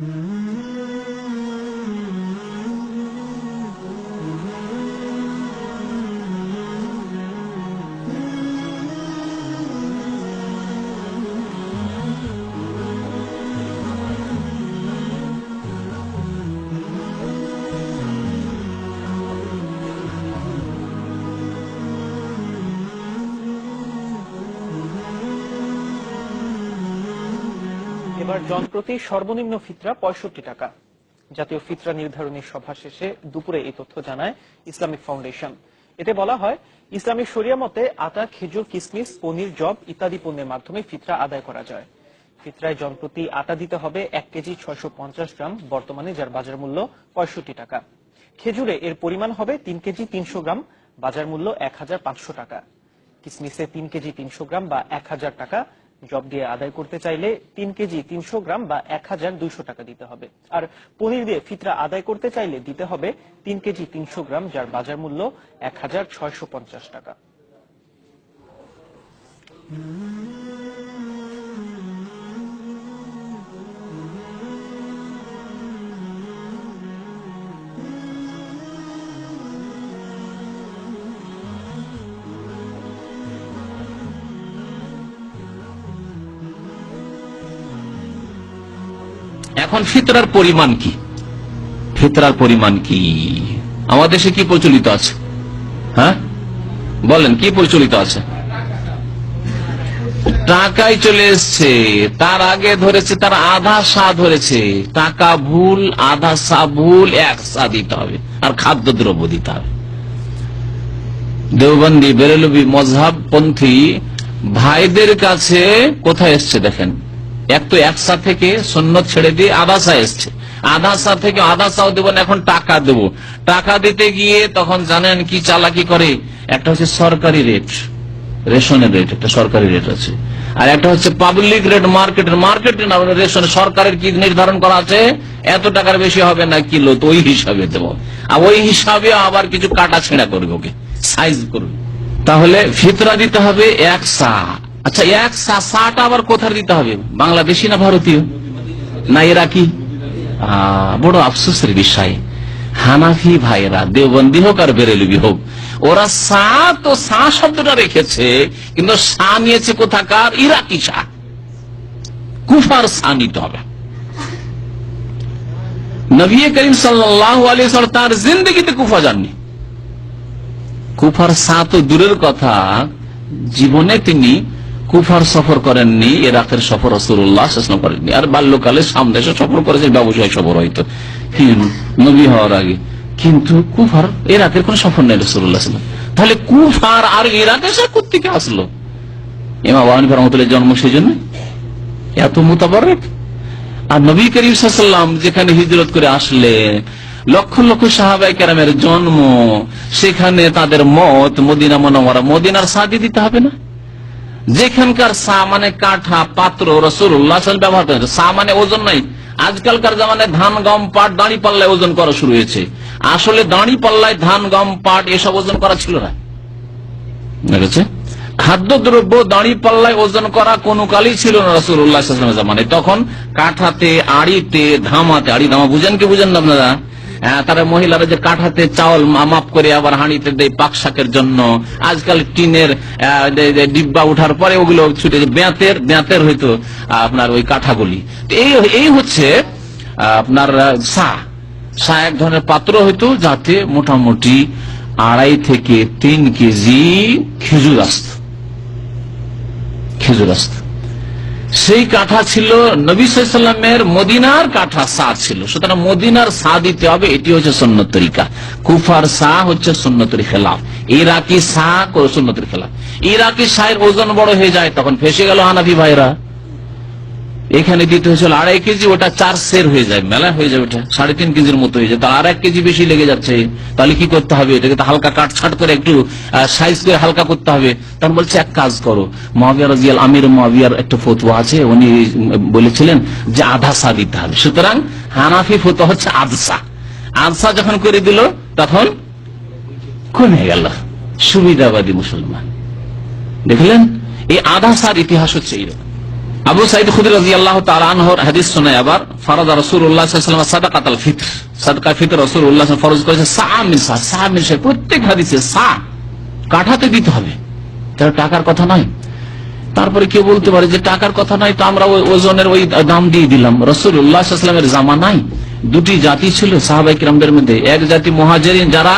Mm-hmm. এবার জনপ্রতি সর্বনিম্ন ফিতরা পঁয়ষট্টি টাকা। জাতীয় ফিতরা নির্ধারণী সভা শেষে দুপুরে এই তথ্য জানায় ইসলামিক ফাউন্ডেশন। এতে বলা হয়, ইসলামী শরিয়া মতে আটা, খেজুর, কিসমিস, পনির জব ইত্যাদি পণ্যের মাধ্যমে ফিতরা আদায় করা যায়। ফিতরায় জনপ্রতি আটা দিতে হবে এক কেজি ছয়শো পঞ্চাশ গ্রাম, বর্তমানে যার বাজার মূল্য পঁয়ষট্টি টাকা। খেজুরে এর পরিমাণ হবে তিন কেজি তিনশো গ্রাম, বাজার মূল্য এক হাজার পাঁচশো টাকা। কিসমিসে তিন কেজি তিনশো গ্রাম বা এক হাজার টাকা জব দিয়ে আদায় করতে চাইলে তিন কেজি তিনশো গ্রাম বা এক হাজার দুইশো টাকা দিতে হবে। আর পনির দিয়ে ফিতরা আদায় করতে চাইলে দিতে হবে তিন কেজি তিনশো গ্রাম, যার বাজার মূল্য এক হাজার ছয়শো পঞ্চাশ টাকা। এখন ফিতরার পরিমাণ কি? ফিতরার পরিমাণ কি? আমাদের দেশে কি প্রচলিত আছে? হ্যাঁ? বলেন, কি প্রচলিত আছে? টাকায় চলে এসছে, তার আগে ধরেছে, তার আধা সা ধরেছে। টাকা ভুল, আধা সা ভুল, এক সা দিতে হবে, আর খাদ্য দ্রব্য দিতে হবে। দেওবন্দি, বেরেলবি মজহাব পন্থী ভাইদের কাছে কোথায় এসছে দেখেন? এক তো একসা থেকে সন্ন্যত ছেড়ে দিয়ে আদাসা এসছে। আদাসা থেকে আদাসাও দেবো না, এখন টাকা দেব। টাকা দিতে গিয়ে তখন জানেন কি চালাকি করে? একটা হচ্ছে সরকারি রেট, রেশনের রেট, একটা সরকারি রেট আছে। আর একটা হচ্ছে পাবলিক রেট মার্কেটের না রেশন, সরকারের কি নির্ধারণ করা আছে? এত টাকার বেশি হবে না, কিলো, তো ওই হিসাবে দেবো। আর ওই হিসাবে আবার কিছু কাটা ছেঁড়া করবে ওকে সাইজ করবে। তাহলে ফিতরা দিতে হবে এক সা আচ্ছা এক সা সাটা আবার কোথায় দিতে হবে? বাংলাদেশি না ভারতীয়? না ইরাকি? আহ, বড় আফসোসের বিষয়। হানাফি ভাইরা দেওবন্দি হোক আর বেরেলবি হোক ওরা সা তো সা শব্দটা রেখেছে কিন্তু সা নিয়েছে কোথাকার? ইরাকি সা। কুফার সা নিতে হবে। নবী করিম সাল্লাহ আলী তার জিন্দগিতে কুফা যাননি। কুফার সা তো দূরের কথা জীবনে তিনি কুফার সফর করেননি, ইরাকের সফর রসুল্লাহ শেষন করেননি। আর বাল্যকালে সামনে সফর করেছে ব্যবসায়ী সফর হয়তো। নবী হওয়ার আগে। কিন্তু কুফার, ইরাকের কোন সফর নেই রসুল্লাহ তাহলে কুফার আর ইরাকে সে কোথেকে আসলো? ইমা বাহানি রহমতুল্লাহ জন্ম সেই জন্য। এত মোতাবার আর নবী করিম সাল্লাম যেখানে হিজরত করে আসলে লক্ষ লক্ষ সাহাবাই কেরামের জন্ম, সেখানে তাদের মত মদিনা মনোমরা মদিনার সাদি দিতে হবে না? যেখানকার সা মানে কাঠা পাত্র রসুল্লাহ ব্যবহার করেছে সা মানে ওজন নাই। আজকালকার জামানে ধান, গম, পাট, দাঁড়ি পাল্লায় ওজন করা শুরু হয়েছে। আসলে দাঁড়ি পাল্লায় ধান, গম, পাট এসব ওজন করা ছিল না। বুঝেছে খাদ্য দ্রব্য দাঁড়ি পাল্লায় ওজন করা কোন কালই ছিল না রসুল্লাহ জামানে তখন কাঠাতে, আড়িতে, ধামাতে, আড়ি ধামা বুঝেন কি বুঝেন না আপনারা? তারা মহিলারা যে কাঠাতে চাউল মাপ করে আবার হাঁড়িতে দেয় পাক শাকের জন্য। আজকাল টিনের ডিব্বা উঠার পরে ওগুলো ছুটে ব্যাঁতের হয়তো আহ, আপনার ওই কাঠাগুলি। এই এই হচ্ছে আপনার সা সা এক ধরনের পাত্র হয়তো যাতে মোটামুটি আড়াই থেকে তিন কেজি খেজুর আসত। খেজুর আসত। সেই কাঠা ছিল নবী সাল্লামের মদিনার কাঠা সা ছিল। সুতরাং মদিনার সা দিতে হবে, এটি হচ্ছে সন্ন্যত তরিকা। কুফার সা হচ্ছে সন্ন্যতের খেলাফ। ইরাকি সা সন্ন্যতের খেলাফ। ইরাকি সাহের ওজন বড় হয়ে যায়, তখন ফেসে গেল হানাফি ভাইরা। এখানে দিতে হয়েছিল আড়াই কেজি, ওটা চার সের হয়ে যায়, মেলা হয়ে যায় ওটা, সাড়ে তিন কেজির মতো হয়ে যায়। আর এক কেজি বেশি লেগে যাচ্ছে, তাহলে কি করতে হবে? এটাকে তো হালকা কাটছাট করে একটু সাইজ করে হালকা করতে হবে। তখন বলছে, এক কাজ করো মহাবিয়ার রাজিয়াল আমির, মহাবিয়ার একটা ফতুয়া আছে, উনি বলেছিলেন যে আধা সা দিতে হবে। সুতরাং হানাফি ফতুয়া হচ্ছে আদসা আদসা যখন করে দিল, তখন কমে গেল। সুবিধাবাদী মুসলমান। দেখলেন? এই আধা সার ইতিহাস হচ্ছে এইরকম। আবু সাইদ খুদির রাজি আল্লাহ তালানহর হাদিস শোনায় আবার ফরদা রসুল উল্লাহ সাদাকাত আল ফিত্র। সাদকা ফিত্র রসুল উল্লাহ ফরজ করেছে প্রত্যেক হাদিসে সা কাঠাতে দিতে হবে। তাহলে টাকার কথা নয়। তারপরে কেউ বলতে পারে যে টাকার কথা নয়, তো আমরা ওই ওজনের ওই দাম দিয়ে দিলাম। রসুল উল্লাহামের জামা নাই। দুটি জাতি ছিল সাহাবাই কিরামদের মধ্যে। এক জাতি মহাজেরিন, যারা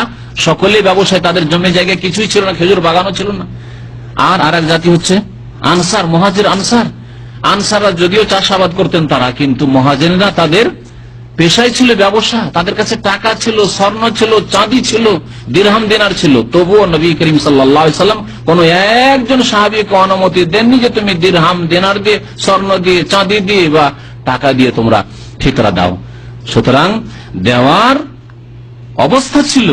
সকলে ব্যবসায় তাদের জমি জায়গায় কিছুই ছিল না, খেজুর বাগানও ছিল না। আর আর এক জাতি হচ্ছে আনসার, মহাজের আনসার। আনসাররা যদিও চাষাবাদ করতেন তারা, কিন্তু মহাজেনরা তাদের পেশায় ছিল ব্যবসা, তাদের কাছে টাকা ছিল, স্বর্ণ ছিল, চাঁদি ছিল, দিরহাম দিনার ছিল। তবুও নবী করিম সাল্লাম কোন একজন সাহাবিকে অনুমতি দেননি যে তুমি দিরহাম দিনার দিয়ে, স্বর্ণ দিয়ে, চাঁদি দিয়ে বা টাকা দিয়ে তোমরা ঠিকরা দাও। সুতরাং দেওয়ার অবস্থা ছিল,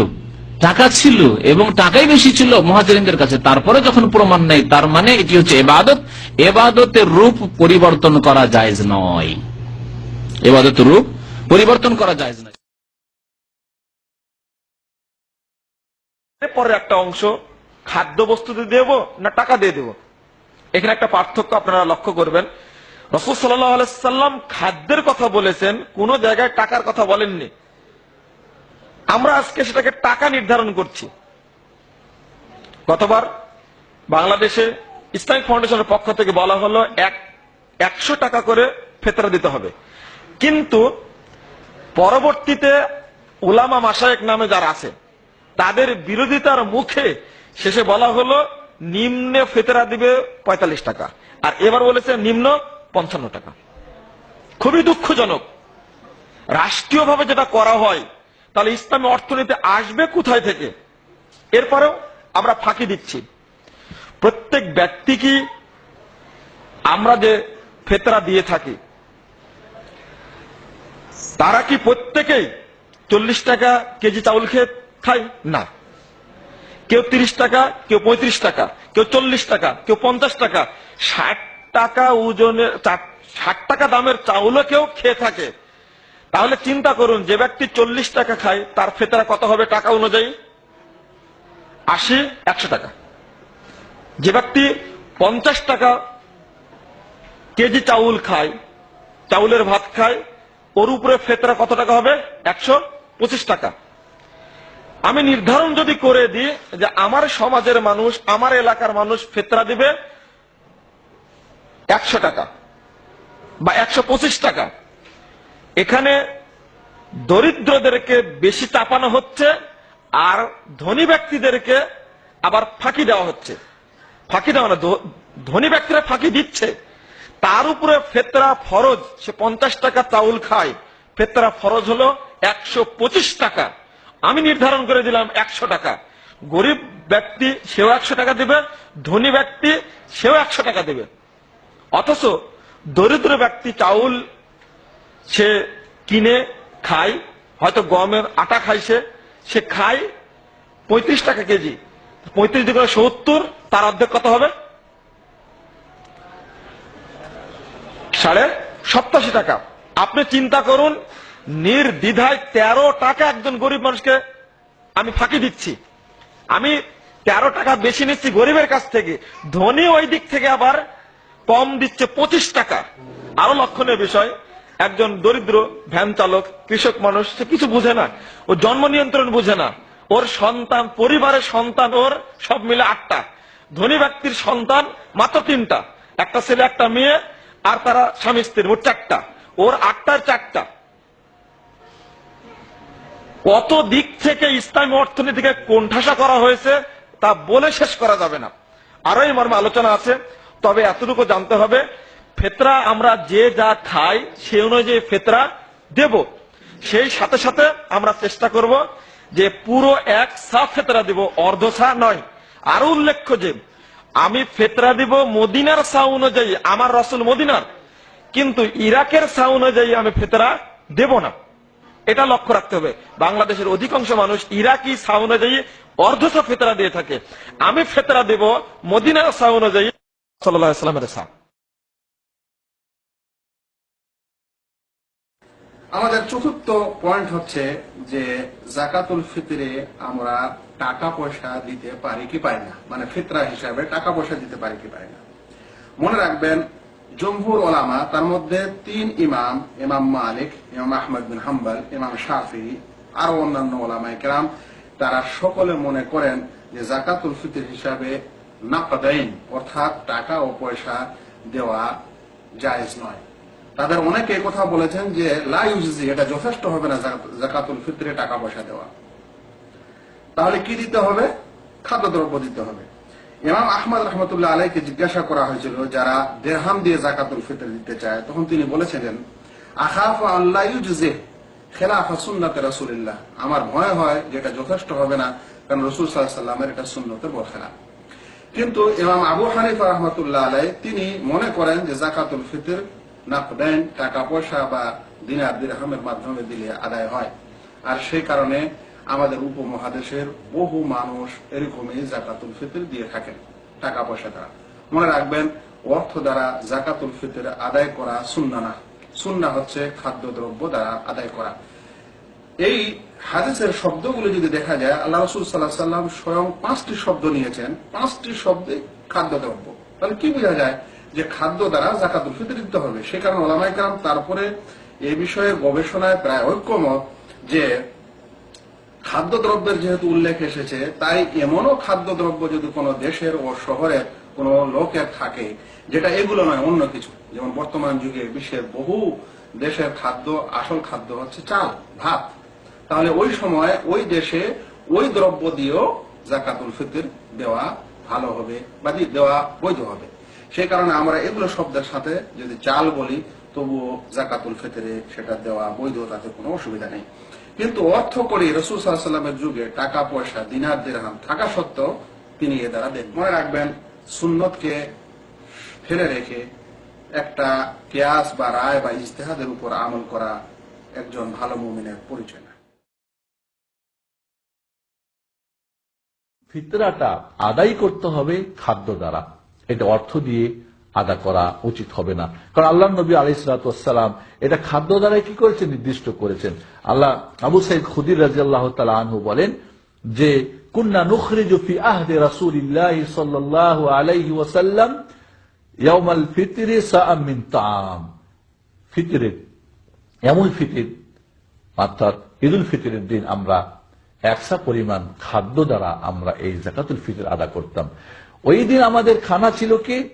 টাকা ছিল এবং টাকাই বেশি ছিল মহাজরিনদের কাছে। তারপরে যখন প্রমাণ নেই, তার মানে এটি হচ্ছে এবাদত এবাদতের রূপ পরিবর্তন করা যায় নয়। এবাদতের রূপ পরিবর্তন করা যায় না পরে একটা অংশ খাদ্য বস্তুতে দেব না টাকা দিয়ে দেব? এখানে একটা পার্থক্য আপনারা লক্ষ্য করবেন। রসুল সাল্লাম খাদ্যের কথা বলেছেন, কোন জায়গায় টাকার কথা বলেননি। আমরা আজকে সেটাকে টাকা নির্ধারণ করছি। গতবার বাংলাদেশে ইসলামিক ফাউন্ডেশনের পক্ষ থেকে বলা হলো, এক, একশো টাকা করে ফেতরা দিতে হবে। কিন্তু পরবর্তীতে উলামা মাসায়েক নামে যারা আছে, তাদের বিরোধিতার মুখে শেষে বলা হলো, নিম্নে ফেতরা দিবে পঁয়তাল্লিশ টাকা। আর এবার বলেছে, নিম্ন পঞ্চান্ন টাকা। খুবই দুঃখজনক। রাষ্ট্রীয়ভাবে যেটা করা হয়, তাহলে ইসলামী অর্থনীতি আসবে কোথায় থেকে? এরপরেও আমরা ফাঁকি দিচ্ছি। প্রত্যেক ব্যক্তি কি আমরা যে ফেতরা দিয়ে থাকি, তারা কি প্রত্যেকেই চল্লিশ টাকা কেজি চাউল খেয়ে খায়? না। কেউ তিরিশ টাকা, কেউ পঁয়ত্রিশ টাকা, কেউ চল্লিশ টাকা, কেউ পঞ্চাশ টাকা। ষাট টাকা ওজনের ষাট টাকা দামের চাউলও কেউ খেয়ে থাকে। তাহলে চিন্তা করুন, যে ব্যক্তি চল্লিশ টাকা খায়, তার ফেতরা কত হবে টাকা অনুযায়ী? আশি, একশো টাকা। যে ব্যক্তি পঞ্চাশ টাকা কেজি চাউল খায়, চাউলের ভাত খায়, ওর উপরে ফেতরা কত টাকা হবে? একশো পঁচিশ টাকা। আমি নির্ধারণ যদি করে দিই যে আমার সমাজের মানুষ, আমার এলাকার মানুষ ফেতরা দিবে একশো টাকা বা একশো পঁচিশ টাকা। এখানে দরিদ্রদেরকে বেশি চাপানো হচ্ছে আর ধনী ব্যক্তিদেরকে আবার ফাঁকি দেওয়া হচ্ছে। ফাঁকি দেওয়া না ধনী ব্যক্তিরা ফাঁকি দিচ্ছে। তার উপরে ফেতরা ফরজ, সে পঞ্চাশ টাকা চাউল খায়। ফেতরা ফরজ হলো একশো পঁচিশ টাকা। আমি নির্ধারণ করে দিলাম একশো টাকা। গরিব ব্যক্তি সেও একশো টাকা দেবে, ধনী ব্যক্তি সেও একশো টাকা দেবে। অথচ দরিদ্র ব্যক্তি চাউল সে কিনে, খায়, হয়তো গমের আটা খাইছে সে খায় পঁয়ত্রিশ টাকা কেজি। পঁয়ত্রিশ দিকে সত্তর, তার অর্ধেক কত হবে? সাড়ে সপ্তাশি টাকা। আপনি চিন্তা করুন, নির্দ্বিধায় তেরো টাকা একজন গরিব মানুষকে আমি ফাঁকি দিচ্ছি। আমি তেরো টাকা বেশি নিচ্ছি গরিবের কাছ থেকে। ধনী ওই দিক থেকে আবার কম দিচ্ছে পঁচিশ টাকা। আরও লক্ষণীয় বিষয়, একজন দরিদ্র ভ্যান চালক, কৃষক মানুষ, সে কিছু বুঝে না। ও জন্ম নিয়ন্ত্রণ বুঝে না। ওর সন্তান, পরিবারের সন্তান ওর, সব মিলে আটটা। ধনী ব্যক্তির সন্তান মাত্র তিনটা। একটা ছেলে, একটা মেয়ে, আর তারা স্বামী, স্ত্রী, মোট চারটা। ওর আটটার চারটা। কত দিক থেকে ইসলামী অর্থনীতিকে কোণঠাসা করা হয়েছে, তা বলে শেষ করা যাবে না। আরও এই মর্মে আলোচনা আছে, তবে এতটুকু জানতে হবে, ফেতরা আমরা যে যা খাই, সে অনুযায়ী ফেতরা দেব। সেই সাথে সাথে আমরা চেষ্টা করব যে পুরো এক সা ফেতরা দিব, অর্ধ সা নয়। আরও উল্লেখ্য যে, আমি ফেতরা দিব মদিনার সা অনুযায়ী, আমার রসুল মদিনার। কিন্তু ইরাকের সা অনুযায়ী আমি ফেতরা দেব না। এটা লক্ষ্য রাখতে হবে। বাংলাদেশের অধিকাংশ মানুষ ইরাকি সা অনুযায়ী অর্ধশ ফেতরা দিয়ে থাকে। আমি ফেতরা দেব মদিনার সা অনুযায়ী সাল্লাহ সাল্লামের সা। আমাদের চতুর্থ পয়েন্ট হচ্ছে যে জাকাতুল ফিতরে আমরা টাকা পয়সা দিতে পারি কি পারি না? মানে ফিতরা হিসাবে টাকা পয়সা দিতে পারি কি পারি না? মনে রাখবেন, জমহুর ওলামা, তার মধ্যে তিন ইমাম ইমাম মালিক, ইমাম আহমদ বিন হাম্বাল, ইমাম শাফি আরও অন্যান্য ওলামাই কেরাম তারা সকলে মনে করেন যে জাকাতুল ফিতর হিসাবে নাকদাইন অর্থাৎ টাকা ও পয়সা দেওয়া জায়েজ নয়। তাদের অনেকে কথা বলেছেন যে লা ইউজি এটা যথেষ্ট হবে না জাকাতুল ফিতরে টাকা পয়সা দেওয়া। তাহলে কি দিতে হবে? খাদ্যদ্রব্য দিতে হবে। ইমাম আহমদ রহমতুল্লাহ আলাইকে জিজ্ঞাসা করা হয়েছিল, যারা দেড়হাম দিয়ে জাকাতুল ফিতর দিতে চায়, তখন তিনি বলেছিলেন, আখাফ আল্লাহ ইউজে খেলাফা সুন্নাতে রাসূলুল্লাহ। আমার ভয় হয় যে এটা যথেষ্ট হবে না, কারণ রসুল সাল্লামের এটা সুন্নতের বরখেলা কিন্তু ইমাম আবু হানিফা রহমতুল্লাহ আলাই, তিনি মনে করেন যে জাকাতুল ফিতর নাকদাইন টাকা পয়সা বা দিনার দিরহামের মাধ্যমে দিলে আদায় হয়। আর সেই কারণে আমাদের উপমহাদেশের বহু মানুষ এরকমই জাকাতুল ফিতর দিয়ে থাকেন টাকা পয়সা দ্বারা। মনে রাখবেন, অর্থ দ্বারা জাকাতুল ফিতর আদায় করা সুন্না না। সুন্না হচ্ছে খাদ্যদ্রব্য দ্বারা আদায় করা। এই হাদিসের শব্দগুলো যদি দেখা যায়, আল্লাহ রসুল সাল্লাহ সাল্লাম স্বয়ং পাঁচটি শব্দ নিয়েছেন। পাঁচটি শব্দে খাদ্যদ্রব্য। তাহলে কি বোঝা যায়? যে খাদ্য দ্বারা জাকাতুল ফিতর দিতে হবে। সে কারণে ওলামাই কালাম তারপরে এই বিষয়ে গবেষণায় প্রায় ঐক্যমত যে খাদ্যদ্রব্যের যেহেতু উল্লেখ এসেছে, তাই এমনও খাদ্যদ্রব্য যদি কোনো দেশের ও শহরের কোনো লোকের থাকে, যেটা এগুলো নয়, অন্য কিছু। যেমন বর্তমান যুগে বিশ্বের বহু দেশের খাদ্য, আসল খাদ্য হচ্ছে চাল, ভাত। তাহলে ওই সময় ওই দেশে ওই দ্রব্য দিয়েও জাকাতুল ফিতর দেওয়া ভালো হবে বা দেওয়া বৈধ হবে। সেই কারণে আমরা এগুলো শব্দের সাথে যদি চাল বলি, তবুও জাকাতুল ফিতরে সেটা দেওয়া বৈধ তাতে কোনো অসুবিধা নেই। কিন্তু অর্থ করে রসুল সাল্লামের যুগে টাকা, পয়সা, দিনার দিরহাম থাকা সত্ত্বেও তিনি এ দ্বারা দেন। মনে রাখবেন, সুন্নতকে ফেলে রেখে একটা কেয়াস বা রায় বা ইজতেহাদের উপর আমল করা একজন ভালো মুমিনের পরিচয় না। ফিতরাটা আদায় করতে হবে খাদ্য দ্বারা। এটা অর্থ দিয়ে আদা করা উচিত হবে না। কারণ আল্লাহ নবী আলাইসালাম এটা খাদ্য দ্বারাই কি করেছেন? নির্দিষ্ট করেছেন। আল্লাহ আবু সাইদ খুদির রাজি আল্লাহ আনহু বলেন যে, কুন্না নুখরিজু ফি আহদে রাসূলিল্লাহ সাল্লাল্লাহু আলাইহি ওয়াসাল্লাম ইয়াউমাল ফিতরি সাআম মিন তাআম। ফিতরের, এমন ফিতির, অর্থাৎ ঈদুল ফিতরের দিন আমরা একসা পরিমাণ খাদ্য দ্বারা আমরা এই জাকাতুল ফিতর আদা করতাম। ওই দিন আমাদের খানা ছিল কি?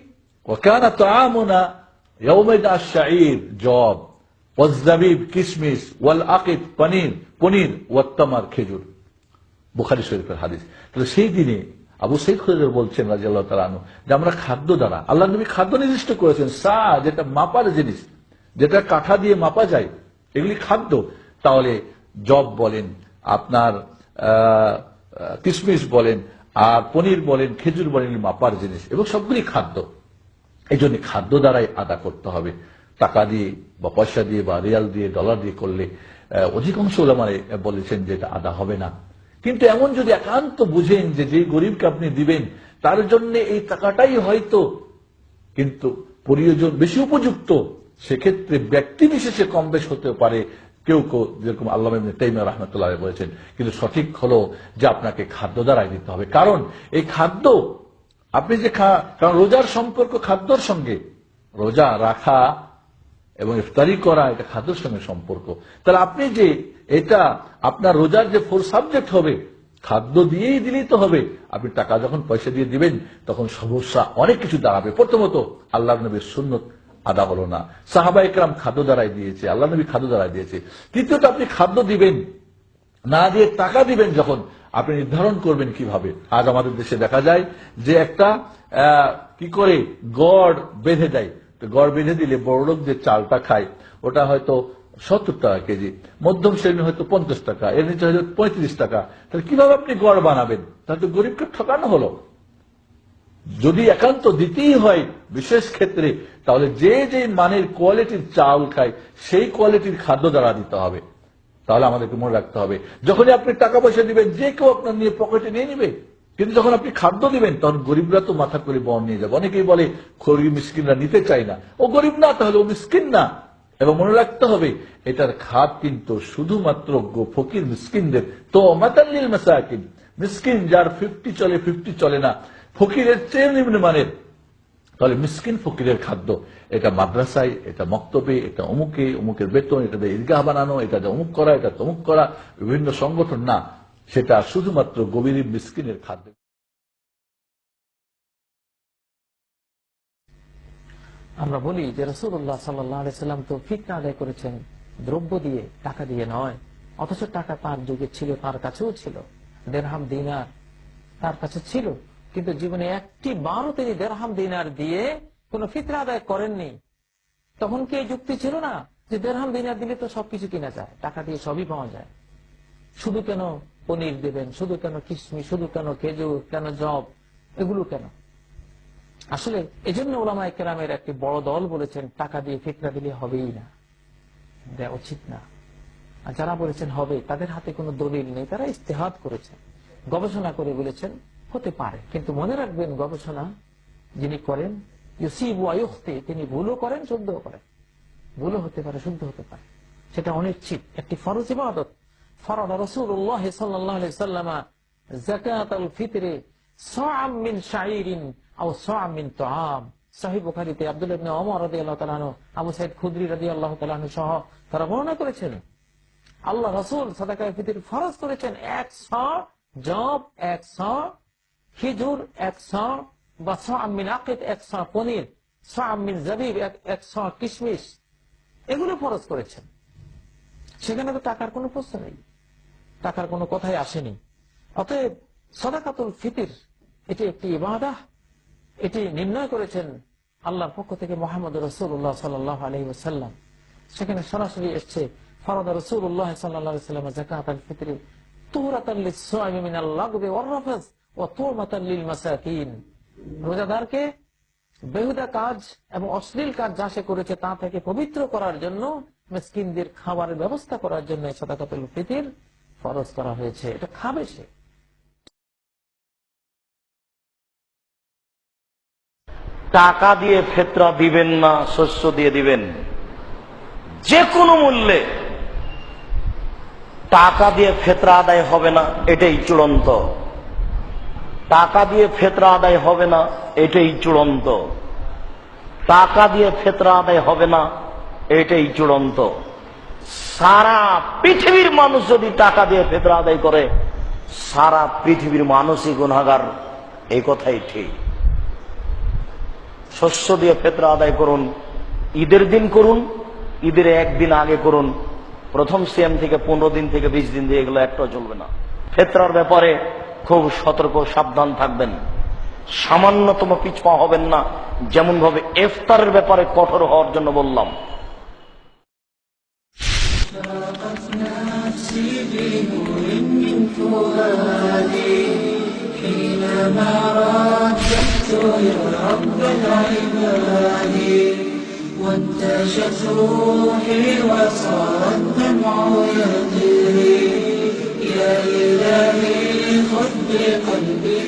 ওকানা তো আমনা জব ওয়াজাবিব কিশমিশ ওয়াল আকিদ পনির পনির ওয়াত্তামার খেজুর। বুখারি শরীফের হাদিস। তাহলে সেই দিনে আবু সৈদ খুদের বলছেন রাজি আল্লাহ তালু যে আমরা খাদ্য দ্বারা আল্লাহ নবী খাদ্য নির্দিষ্ট করেছেন। সা, যেটা মাপার জিনিস, যেটা কাঠা দিয়ে মাপা যায়, এগুলি খাদ্য। তাহলে জব বলেন, আপনার কিশমিশ বলেন, আর পনির বলেন, খেজুর বলেন, মাপার জিনিস, এবং সবগুলি খাদ্য। এই জন্য খাদ্য দ্বারাই আদা করতে হবে। টাকা দিয়ে বা পয়সা দিয়ে বা রিয়াল দিয়ে, ডলার দিয়ে করলে অধিকাংশ ওলামারে বলেছেন যে এটা আদা হবে না। কিন্তু এমন যদি একান্ত বুঝেন যে যে গরিবকে আপনি দিবেন, তার জন্য এই টাকাটাই হয়তো, কিন্তু প্রয়োজন বেশি উপযুক্ত, সেক্ষেত্রে ব্যক্তি বিশেষে কম বেশ হতে পারে। কেউ কেউ যেরকম আল্লাহ তাইমা রহমতুল্লাহ বলেছেন, কিন্তু সঠিক হলো যে আপনাকে খাদ্য দ্বারাই দিতে হবে। কারণ এই খাদ্য, আপনি যে খা, কারণ রোজার সম্পর্ক খাদ্যর সঙ্গে। রোজা রাখা এবং ইফতারি করা, এটা খাদ্যের সঙ্গে সম্পর্ক। তাহলে আপনি যে এটা, আপনার রোজার যে ফোর সাবজেক্ট হবে, খাদ্য দিয়েই দিলেই তো হবে। আপনি টাকা যখন পয়সা দিয়ে দিবেন, তখন সমস্যা অনেক কিছু দাঁড়াবে। প্রথমত আল্লাহ নবীর সুন্নত। আদা হলো না। সাহাবা একরাম খাদ্য দ্বারাই দিয়েছে, আল্লাহ নবী খাদ্য দ্বারাই দিয়েছে। তৃতীয়ত আপনি খাদ্য দিবেন, না দিয়ে টাকা দিবেন যখন, আপনি নির্ধারণ করবেন কীভাবে। আজ আমাদের দেশে দেখা যায় যে একটা কি করে গড় বেঁধে দেয়। তো গড় বেঁধে দিলে বড় লোক যে চালটা খায়, ওটা হয়তো সত্তর টাকা কেজি, মধ্যম শ্রেণি হয়তো পঞ্চাশ টাকা, এর নিচে হয়তো পঁয়ত্রিশ টাকা। তাহলে কীভাবে আপনি গড় বানাবেন? তাহলে তো গরিবকে ঠকানো হলো। যদি একান্ত দিতেই হয় বিশেষ ক্ষেত্রে, তাহলে যে যে মানের কোয়ালিটির চাল খায়, সেই কোয়ালিটির খাদ্য দ্বারা দিতে হবে। তাহলে আমাদেরকে মনে রাখতে হবে, যখনই আপনি টাকা পয়সা দিবেন, যে কেউ আপনার নিয়ে পকেটে নিয়ে নিবে, কিন্তু যখন আপনি খাদ্য দিবেন, তখন গরিবরা তো মাথা করে বন নিয়ে যাবে। অনেকেই বলে গরিব মিসকিনরা নিতে চায় না। ও গরিব না, তাহলে ও মিসকিন না। এবং মনে রাখতে হবে, এটার খাদ কিন্তু শুধুমাত্র ফকির মিসকিনদের। তো মাতাল্লিল মাসাকিন, মিসকিন যার ফিফটি চলে ফিফটি চলে না। ফকিরের চেয়ে নিম্নমানের তাহলে মিসকিন ফকিরের খাদ্য, এটা মাদ্রাসায়, এটা মক্তবে, এটা অমুকে, অমুকের বেতন, এটা দিয়ে ঈদগাহ বানানো, এটা দিয়ে অমুক করা, এটা তমুক করা, বিভিন্ন সংগঠন, না। সেটা শুধুমাত্র গভীর মিসকিনের খাদ্য। আমরা বলি যে রসুল্লাহ সাল্লাম তো ফিতনা আদায় করেছেন, দ্রব্য দিয়ে টাকা দিয়ে নয়, অথচ টাকা তার যুগে ছিল, তার কাছেও ছিল। দেড়হাম দিনার তার কাছে ছিল। কিন্তু জীবনে একটি বারও তিনি দেড়হাম দিনার দিয়ে কোন ফিতনা আদায় করেননি। তখন কি যুক্তি ছিল না? যে দেড়হাম দিনার দিলে তো সবকিছু কিনা যায়, টাকা দিয়ে সবই পাওয়া যায়। শুধু কেন পনির দেবেন, শুধু কেন কিশমিশ, শুধু কেন খেজুর, কেন জব, এগুলো কেন? আসলে এজন্য ওলামা কেরামের একটি বড় দল বলেছেন, টাকা দিয়ে ফিতরা দিলে হবেই না। দেওয়া উচিত না। আর যারা বলেছেন হবে, তাদের হাতে কোনো দলিল নেই, তারা ইস্তেহাত করেছেন, গবেষণা করে বলেছেন হতে পারে। কিন্তু মনে রাখবেন, গবেষণা যিনি করেন, ইউসিব আয়ুক্তি তিনি ভুলও করেন, শুদ্ধও করেন। ভুলও হতে পারে, শুদ্ধ হতে পারে। সেটা অনিশ্চিত। একটি ফরজ ইবাদত। ফরদ রসুল্লাহ করেছেন, আল্লাহ রাসূল সাদাকায়ে ফিতর ফরজ করেছেন, এক শ জব, এক শ খেজুর এক বা শ আকিদ এক শ পনির শ জাবিব এক- কিশমিশ। এগুলো ফরজ করেছেন। সেখানে তো টাকার কোনো প্রশ্ন নেই। টাকার কোনো কথাই আসেনি। অতএব সদাকাতুল ফিতির, এটি একটি ইবাদা। এটি নির্ণয় করেছেন আল্লাহর পক্ষ থেকে মোহাম্মদ রসুল্লাহ সাল্লাহ আলহি সেখানে সরাসরি এসছে, ফরদ রসুল্লাহ সাল্লাহ সাল্লাম জাকাত আল ফিতরে রোজাদারকে বেহুদা কাজ এবং অশ্লীল কাজ যা সে করেছে তা থেকে পবিত্র করার জন্য, মিসকিনদের খাবারের ব্যবস্থা করার জন্য সদাকাতুল ফিতির ফরজ করা হয়েছে। এটা খাবে সে। টাকা দিয়ে ফেতরা দিবেন না, শস্য দিয়ে দিবেন। যে কোনো মূল্যে টাকা দিয়ে ফেতরা আদায় হবে না, এটাই চূড়ান্ত। টাকা দিয়ে ফেতরা আদায় হবে না, এটাই চূড়ান্ত। টাকা দিয়ে ফেতরা আদায় হবে না, এটাই চূড়ান্ত। সারা পৃথিবীর মানুষ যদি টাকা দিয়ে ফেতরা আদায় করে, সারা পৃথিবীর মানুষই গুণাগার এই কথাই ঠিক। শস্য দিয়ে ফেতরা আদায় করুন, ঈদের দিন করুন, ঈদের একদিন আগে করুন। প্রথম সিএম থেকে পনেরো দিন থেকে বিশ দিন দিয়ে এগুলো একটাও চলবে না। ফেতরার ব্যাপারে খুব সতর্ক সাবধান থাকবেন সামান্যতম পিছপা হবেন না যেমন ভাবে ইফতারের ব্যাপারে কঠোর হওয়ার জন্য বললাম وانتشت روحي وصار الدمع يقي إلا لله خذ قلبي